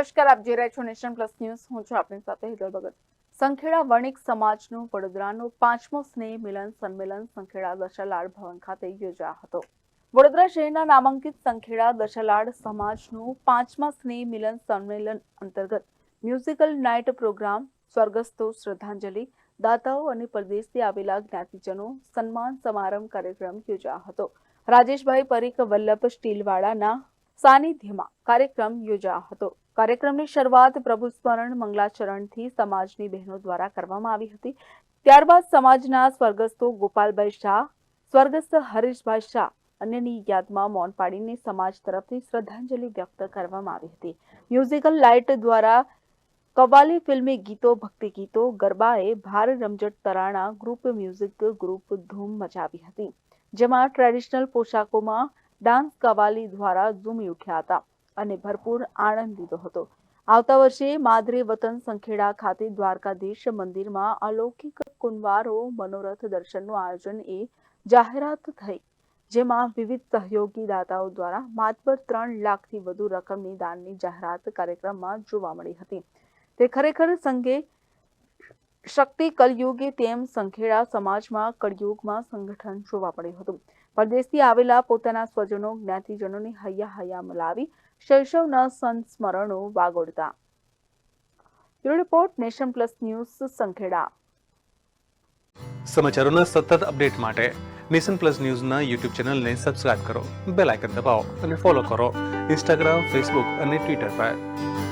નમસ્કાર, આપ જોઈ રહ્યા છો નેશન પ્લસ ન્યૂઝ. હું છું આપની સાથે હિતલ ભગત. સંખેડા વણિક સમાજનું વડોદરાનું પાંચમો સ્નેહ મિલન સંમેલન સંખેડા દશાલાડ ભવન ખાતે યોજાયો હતો. વડોદરા શહેરના નામાંકિત સંખેડા દશાલાડ સમાજનું પાંચમા સ્નેહ મિલન સંમેલન અંતર્ગત મ્યુઝિકલ નાઇટ પ્રોગ્રામ, સ્વર્ગસ્થો શ્રદ્ધાંજલિ, દાતાઓ અને પરદેશથી આવેલા જ્ઞાતિજનો સન્માન સમારંભ કાર્યક્રમ યોજાયો હતો. રાજેશભાઈ પરીખ વલ્લભ સ્ટીલવાળાના સાનિધ્યમાં કાર્યક્રમ યોજાયો હતો. કાર્યક્રમની શરૂઆત પ્રભુ સ્મરણ મંગલાચરણથી સમાજની બહેનો દ્વારા કરવામાં આવી હતી. ત્યારબાદ સમાજના સ્વર્ગસ્થો ગોપાલભાઈ શાહ, સ્વર્ગસ્થ હરીશભાઈ શાહ અન્યની યાદમાં મૌન પાડીને સમાજ તરફથી શ્રદ્ધાંજલિ વ્યક્ત કરવામાં આવી હતી. મ્યુઝિકલ લાઇટ દ્વારા કવાલી ફિલ્મી ગીતો ભક્તિ ગીતો ગરબાએ ભાર રમઝટ તરાણા ગ્રુપ મ્યુઝિક ગ્રુપ ધૂમ મચાવી હતી. જેમાં ટ્રેડિશનલ પોશાકોમાં ડાન્સ કવાલી દ્વારા ઝૂમી ઉઠ્યા હતા. અને ભરપૂર આનંદ લીધો હતો. આવતા વર્ષે માદરે વતન સંખેડા ખાતે દ્વારકાધીશ મંદિરમાં અલૌકિક કુંવારો મનોરથ દર્શનનું આયોજન એ જાહેરાત થઈ, જેમાં વિવિધ સહયોગી દાતાઓ દ્વારા માતબર ત્રણ લાખથી વધુ રકમની દાનની જાહેરાત કાર્યક્રમમાં જોવા મળી હતી. તે ખરેખર સંઘે શક્તિ કલયુગે તેમ સંખેડા સમાજમાં, કળયુગમાં સંગઠન જોવા મળ્યું હતું. પરદેશથી આવેલા પોતાના સ્વજનો, જ્ઞાતિજનોની હૈયા હૈયા મલાવી શૈશવના સંસ્મરણો વાગોડતા bureau report, Nation Plus News, Sankheda. સમાચારોના સતત અપડેટ માટે નેશન પ્લસ ન્યૂઝના યુટ્યુબ ચેનલને સબસ્ક્રાઇબ કરો, બેલ આઇકન દબાવો અને ફોલો કરો. ઇન્સ્ટાગ્રામ, ફેસબુક અને ટ્વિટર પર.